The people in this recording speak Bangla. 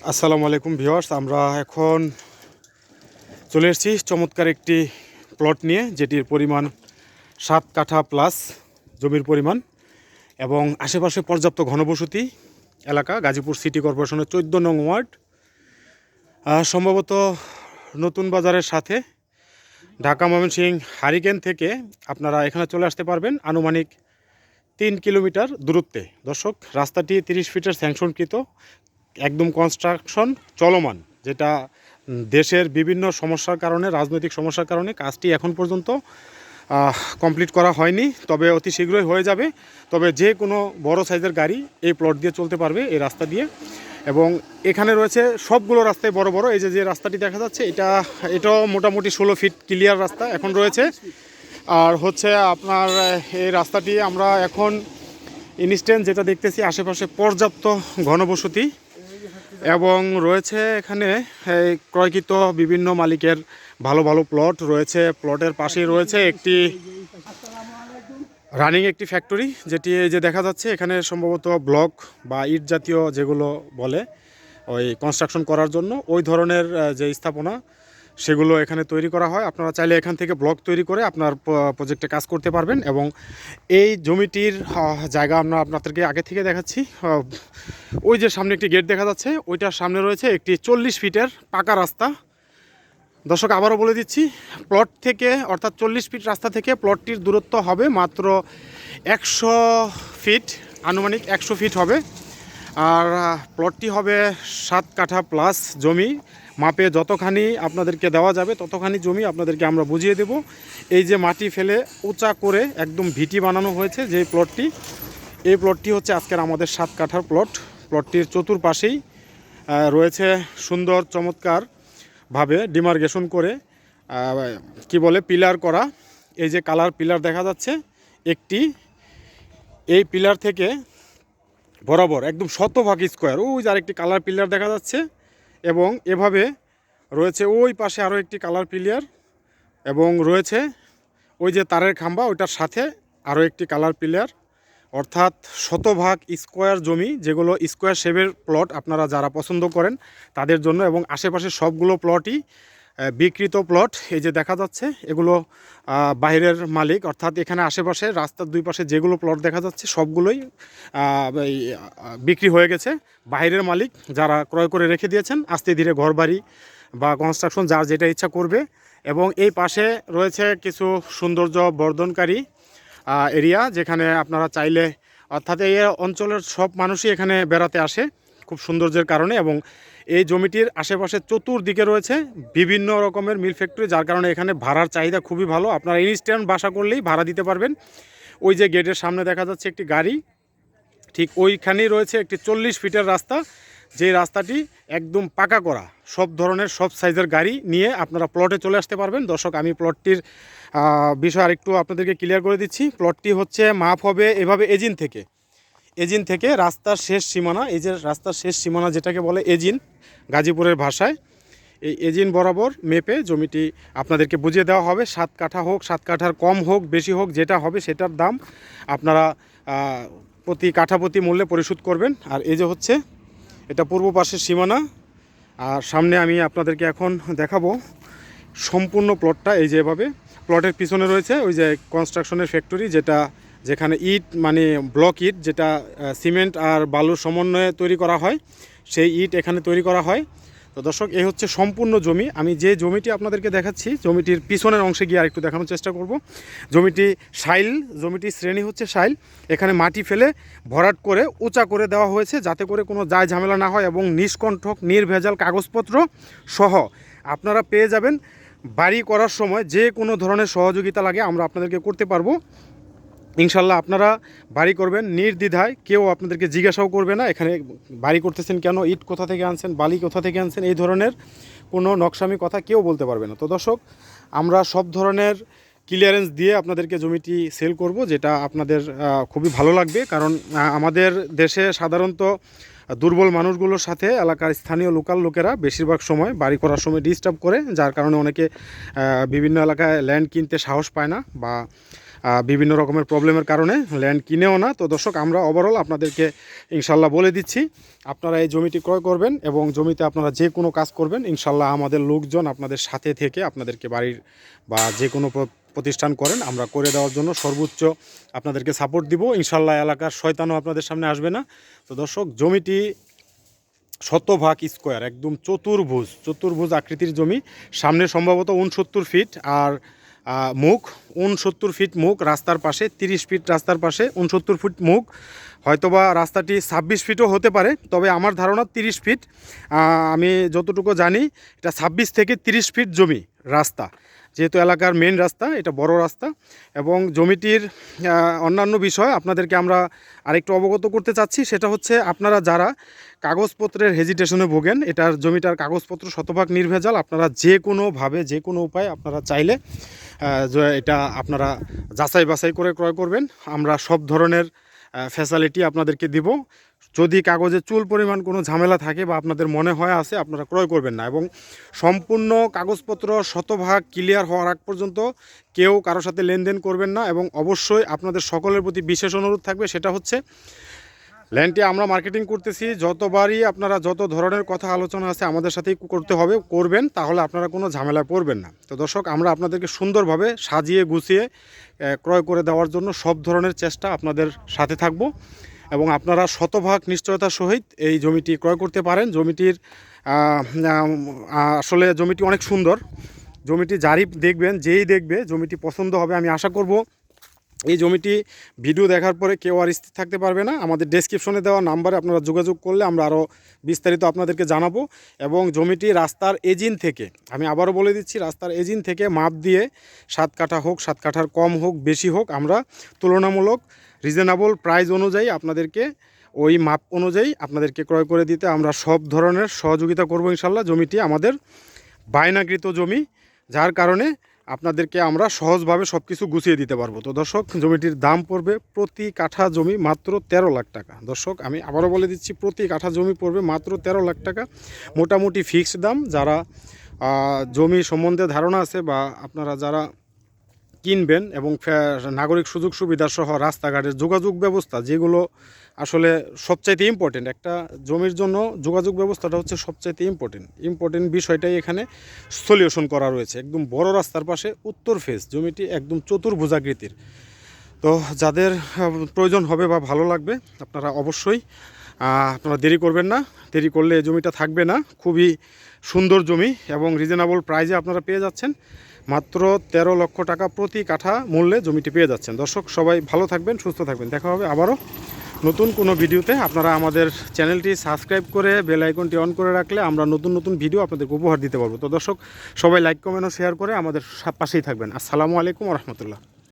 আসসালামু আলাইকুম ভিওয়ার্স আমরা এখন চলে এসেছি চমৎকার একটি প্লট নিয়ে, যেটির পরিমাণ সাত কাঠা প্লাস জমির পরিমাণ এবং আশেপাশে পর্যাপ্ত ঘনবসতি এলাকা, গাজীপুর সিটি কর্পোরেশনের চোদ্দ নং ওয়ার্ড। সম্ভবত নতুন বাজারের সাথে ঢাকা ময়মনসিং হারিকেন থেকে আপনারা এখানে চলে আসতে পারবেন আনুমানিক তিন কিলোমিটার দূরত্বে। দর্শক, রাস্তাটি তিরিশ ফিটের স্যাংশনকৃত একদম কনস্ট্রাকশন চলমান, যেটা দেশের বিভিন্ন সমস্যার কারণে, রাজনৈতিক সমস্যার কারণে কাজটি এখন পর্যন্ত কমপ্লিট করা হয়নি। তবে অতি শীঘ্রই হয়ে যাবে। তবে যে কোনো বড় সাইজের গাড়ি এই প্লট দিয়ে চলতে পারবে এই রাস্তা দিয়ে। এবং এখানে রয়েছে সবগুলো রাস্তায় বড় বড়, এই যে যে রাস্তাটি দেখা যাচ্ছে, এটা, এটাও মোটামুটি ষোলো ফিট ক্লিয়ার রাস্তা এখন রয়েছে। আর হচ্ছে আপনার এই রাস্তাটি আমরা এখন ইনস্ট্যান্ট যেটা দেখতেছি, আশেপাশে পর্যাপ্ত ঘনবসতি। এবং রয়েছে এখানে ক্রয়কৃত বিভিন্ন মালিকের ভালো ভালো প্লট রয়েছে। প্লটের পাশে রয়েছে একটি রানিং একটি ফ্যাক্টরি যেটি এই যে দেখা যাচ্ছে, এখানে সম্ভবত ব্লক বা ইট জাতীয় যেগুলো বলে, ওই কনস্ট্রাকশন করার জন্য। ওই ধরনের যে স্থাপনা সেগুলো এখানে তৈরি করা হয়। আপনারা চাইলে এখান থেকে ব্লক তৈরি করে আপনার প্রজেক্টে কাজ করতে পারবেন এবং এই জমিটির জায়গা আমরা আপনাদেরকে আগে থেকে দেখাচ্ছি। ওই যে সামনে একটি গেট দেখা যাচ্ছে, ওইটার সামনে রয়েছে একটি চল্লিশ ফিটের পাকা রাস্তা। দর্শক, আবারও বলে দিচ্ছি, প্লট থেকে, অর্থাৎ চল্লিশ ফিট রাস্তা থেকে প্লটটির দূরত্ব হবে মাত্র একশো ফিট, আনুমানিক একশো ফিট হবে। আর প্লটটি হবে সাত কাঠা প্লাস জমি। মাপে যতখানি আপনাদেরকে দেওয়া যাবে, ততখানি জমি আপনাদেরকে আমরা বুঝিয়ে দেব। এই যে মাটি ফেলে উঁচা করে একদম ভিটি বানানো হয়েছে যে প্লটটি এই প্লটটি হচ্ছে আজকের আমাদের সাত কাঠার প্লট প্লটটির চতুর্পাশেই রয়েছে সুন্দর চমৎকার ভাবে ডিমার্গেশন করে কি বলে পিলার করা। এই যে কালার পিলার দেখা যাচ্ছে, একটি। এই পিলার থেকে বরাবর, একদম শতভাগ স্কোয়ার ওই যে আরেকটি কালার পিলার দেখা যাচ্ছে এবং এভাবে রয়েছে ওই পাশে আরও একটি কালার পিলার এবং রয়েছে ওই যে তারের খাম্বা, ওইটার সাথে আরও একটি কালার পিলার অর্থাৎ শতভাগ স্কোয়ার জমি, যেগুলো স্কোয়ার শেপের প্লট আপনারা যারা পছন্দ করেন তাদের জন্য এবং আশেপাশে সবগুলো প্লটই বিকৃত প্লট এই যে দেখা যাচ্ছে, এগুলো বাইরের মালিক, অর্থাৎ এখানে আশেপাশে রাস্তার দুই পাশে যেগুলো প্লট দেখা যাচ্ছে, সবগুলোই বিক্রি হয়ে গেছে। বাইরের মালিক যারা ক্রয় করে রেখে দিয়েছেন, আস্তে ধীরে ঘরবাড়ি বা কনস্ট্রাকশন যার যেটা ইচ্ছা করবে। এবং এই পাশে রয়েছে কিছু সৌন্দর্য বর্ধনকারী এরিয়া যেখানে আপনারা চাইলে, অর্থাৎ এই অঞ্চলের সব মানুষই এখানে বেড়াতে আসে। খুব সৌন্দর্যের কারণে এবং এই জমিটির আশেপাশে চতুর্দিকে রয়েছে বিভিন্ন রকমের মিল ফ্যাক্টরি, যার কারণে এখানে ভাড়ার চাহিদা খুবই ভালো। আপনারা ইনস্ট্যান্ট বাসা করলেই ভাড়া দিতে পারবেন। ওই যে গেটের সামনে দেখা যাচ্ছে একটি গাড়ি, ঠিক ওইখানেই রয়েছে একটি চল্লিশ ফিটের রাস্তা। যে রাস্তাটি একদম পাকা করা, সব ধরনের, সব সাইজের গাড়ি নিয়ে আপনারা প্লটে চলে আসতে পারবেন। দর্শক, আমি প্লটটির বিষয় আরেকটু আপনাদেরকে ক্লিয়ার করে দিচ্ছি। প্লটটি হচ্ছে মাপ হবে এভাবে এজিন থেকে। এজিন থেকে রাস্তার শেষ সীমানা, এই যে রাস্তার শেষ সীমানা যেটাকে বলে এজিন গাজীপুরের ভাষায়, এই এজিন বরাবর মেপে জমিটি আপনাদেরকে বুঝিয়ে দেওয়া হবে। সাত কাঠা হোক, সাত কাঠার কম হোক, বেশি হোক, যেটা হবে সেটার দাম আপনারা প্রতি কাঠা প্রতি মূল্যে পরিশোধ করবেন। আর এই যে হচ্ছে, এটা পূর্ব পাশের সীমানা। আর সামনে আমি আপনাদেরকে এখন দেখাবো সম্পূর্ণ প্লটটা এই যে এভাবে। প্লটের পিছনে রয়েছে ওই যে কনস্ট্রাকশনের ফ্যাক্টরি যেটা যেখানে ইট মানে ব্লক ইট, যেটা সিমেন্ট আর বালুর সমন্বয়ে তৈরি করা হয়, সেই ইট এখানে তৈরি করা হয়। তো দর্শক এই হচ্ছে সম্পূর্ণ জমি। আমি যে জমিটি আপনাদেরকে দেখাচ্ছি, জমিটির পিছনের অংশে গিয়ে আরেকটু দেখানোর চেষ্টা করব। জমিটি সাইল জমিটির শ্রেণি হচ্ছে সাইল এখানে মাটি ফেলে ভরাট করে, উঁচা করে দেওয়া হয়েছে, যাতে করে কোনো যায় ঝামেলা না হয় এবং নিষ্কণ্ঠক, নির্ভেজাল কাগজপত্র সহ। আপনারা পেয়ে যাবেন। বাড়ি করার সময় যে কোনো ধরনের সহযোগিতা লাগে আমরা আপনাদেরকে করতে পারব। ইনশাল্লাহ আপনারা বাড়ি করবেন নির্দ্বিধায়। কেউ আপনাদেরকে জিজ্ঞাসাও করবে না, এখানে বাড়ি করতেছেন কেন, ইট কোথা থেকে আনছেন, বালি কোথা থেকে আনছেন, এই ধরনের কোনো নকশামি কথা কেউ বলতে পারবে না। তো দর্শক, আমরা সব ধরনের ক্লিয়ারেন্স দিয়ে আপনাদেরকে জমিটি সেল করব, যেটা আপনাদের খুবই ভালো লাগবে। কারণ আমাদের দেশে সাধারণত দুর্বল মানুষগুলোর সাথে এলাকার স্থানীয় লোকাল লোকেরা বেশিরভাগ সময় বাড়ি করার সময় ডিস্টার্ব করে, যার কারণে অনেকে বিভিন্ন এলাকায় ল্যান্ড কিনতে সাহস পায় না বা বিভিন্ন রকমের প্রবলেমের কারণে ল্যান্ড কিনেও না। তো দর্শক, আমরা ওভারঅল আপনাদেরকে ইনশাল্লাহ বলে দিচ্ছি, আপনারা এই জমিটি ক্রয় করবেন এবং জমিতে আপনারা যে কোনো কাজ করবেন, ইনশাল্লাহ আমাদের লোকজন আপনাদের সাথে থেকে আপনাদেরকে বাড়ির বা যে কোনো প্রতিষ্ঠান করেন, আমরা করে দেওয়ার জন্য সর্বোচ্চ আপনাদেরকে সাপোর্ট দিব। ইনশাল্লাহ এলাকার শয়তানও আপনাদের সামনে আসবে না। তো দর্শক, জমিটি শতভাগ স্কোয়ার একদম চতুর্ভুজ চতুর্ভুজ আকৃতির জমি, সামনে সম্ভবত উনসত্তর ফিট আর মুখ উনসত্তর ফিট মুখ, রাস্তার পাশে, তিরিশ ফিট রাস্তার পাশে উনসত্তর ফিট মুখ। হয়তোবা রাস্তাটি ছাব্বিশ ফিটও হতে পারে, তবে আমার ধারণা তিরিশ ফিট। আমি যতটুকু জানি, এটা ছাব্বিশ থেকে তিরিশ ফিট জমি রাস্তা। যেহেতু এলাকার মেন রাস্তা, এটা বড় রাস্তা। এবং জমিটির অন্যান্য বিষয় আপনাদেরকে আমরা আরেকটু অবগত করতে চাচ্ছি, সেটা হচ্ছে আপনারা যারা কাগজপত্রের হেজিটেশনে ভোগেন, এটার জমিটার কাগজপত্র শতভাগ নির্ভেজাল, আপনারা যে কোনোভাবে যে কোনো উপায় আপনারা চাইলে এটা আপনারা যাচাই বাছাই করে ক্রয় করবেন। আমরা সব ধরনের ফ্যাসিলিটি আপনাদেরকে দিব। যদি কাগজে চুল পরিমাণ কোনো ঝামেলা থাকে বা আপনাদের মনে হয় আছে, আপনারা ক্রয় করবেন না এবং সম্পূর্ণ কাগজপত্র শতভাগ ক্লিয়ার হওয়ার আগ পর্যন্ত কেউ কারোর সাথে লেনদেন করবেন না এবং অবশ্যই আপনাদের সকলের প্রতি বিশেষ অনুরোধ থাকবে। সেটা হচ্ছে ল্যান্ডটি আমরা মার্কেটিং করতেছি। যতবারই আপনারা যত ধরনের কথা আলোচনা আছে আমাদের সাথেই করতে হবে, করবেন, তাহলে আপনারা কোনো ঝামেলায় পড়বেন না। তো দর্শক, আমরা আপনাদেরকে সুন্দরভাবে সাজিয়ে গুছিয়ে ক্রয় করে দেওয়ার জন্য সব ধরনের চেষ্টা আপনাদের সাথে থাকব। এবং আপনারা শতভাগ নিশ্চয়তার সহিত এই জমিটি ক্রয় করতে পারেন। জমিটির আসলে জমিটি অনেক সুন্দর। জমিটি যারই দেখবেন, যেই দেখবে, জমিটি পছন্দ হবে আমি আশা করব। এই জমিটি ভিডিও দেখার পরে কেউ আর স্থির থাকতে পারবে না। আমাদের ডেসক্রিপশনে দেওয়া নাম্বারে আপনারা যোগাযোগ করলে আমরা আরও বিস্তারিত আপনাদেরকে জানাব এবং জমিটি রাস্তার এজিন থেকে, আমি আবারও বলে দিচ্ছি, রাস্তার এজিন থেকে মাপ দিয়ে সাত কাঠা হোক, সাত কাঠার কম হোক, বেশি হোক, আমরা তুলনামূলক রিজনেবল প্রাইস অনুযায়ী আপনাদেরকে ওই মাপ অনুযায়ী আপনাদেরকে ক্রয় করে দিতে আমরা সব ধরনের সহযোগিতা করব ইনশাল্লাহ। জমিটি আমাদের বায়নাকৃত জমি, যার কারণে আপনাদেরকে আমরা সহজভাবে সব কিছু গুছিয়ে দিতে পারব। তো দর্শক, জমিটির দাম পড়বে প্রতি কাঠা জমি মাত্র তেরো লাখ টাকা। দর্শক, আমি আবারও বলে দিচ্ছি, প্রতি কাঠা জমি পড়বে মাত্র তেরো লাখ টাকা। মোটামুটি ফিক্সড দাম, যারা জমি সম্বন্ধে ধারণা আছে বা আপনারা যারা কিনবেন এবং নাগরিক সুযোগ সুবিধা সহ রাস্তাঘাটের যোগাযোগ ব্যবস্থা, যেগুলো আসলে সবচাইতে ইম্পর্টেন্ট একটা জমির জন্য যোগাযোগ ব্যবস্থাটা হচ্ছে সবচাইতে ইম্পর্টেন্ট ইম্পর্টেন্ট বিষয়টাই এখানে সলিউশন করা রয়েছে। একদম বড় রাস্তার পাশে উত্তর ফেস জমিটি একদম চতুর্ভুজাকৃতির। তো যাদের প্রয়োজন হবে বা ভালো লাগবে, আপনারা অবশ্যই আপনারা দেরি করবেন না। দেরি করলে জমিটা থাকবে না। খুবই সুন্দর জমি এবং রিজনেবল প্রাইজে আপনারা পেয়ে যাচ্ছেন। মাত্র তেরো লক্ষ টাকা প্রতি কাঠা মূল্যে জমিটি পেয়ে যাচ্ছেন। দর্শক, সবাই ভালো থাকবেন, সুস্থ থাকবেন। দেখা হবে আবারও নতুন কোনো ভিডিওতে। আপনারা আমাদের চ্যানেলটি সাবস্ক্রাইব করে বেল আইকনটি অন করে রাখলে আমরা নতুন নতুন ভিডিও আপনাদেরকে উপহার দিতে পারব। তো দর্শক, সবাই লাইক, কমেন্ট ও শেয়ার করে আমাদের পাশেই থাকবেন। আসসালামু আলাইকুম রহমতুল্লাহ।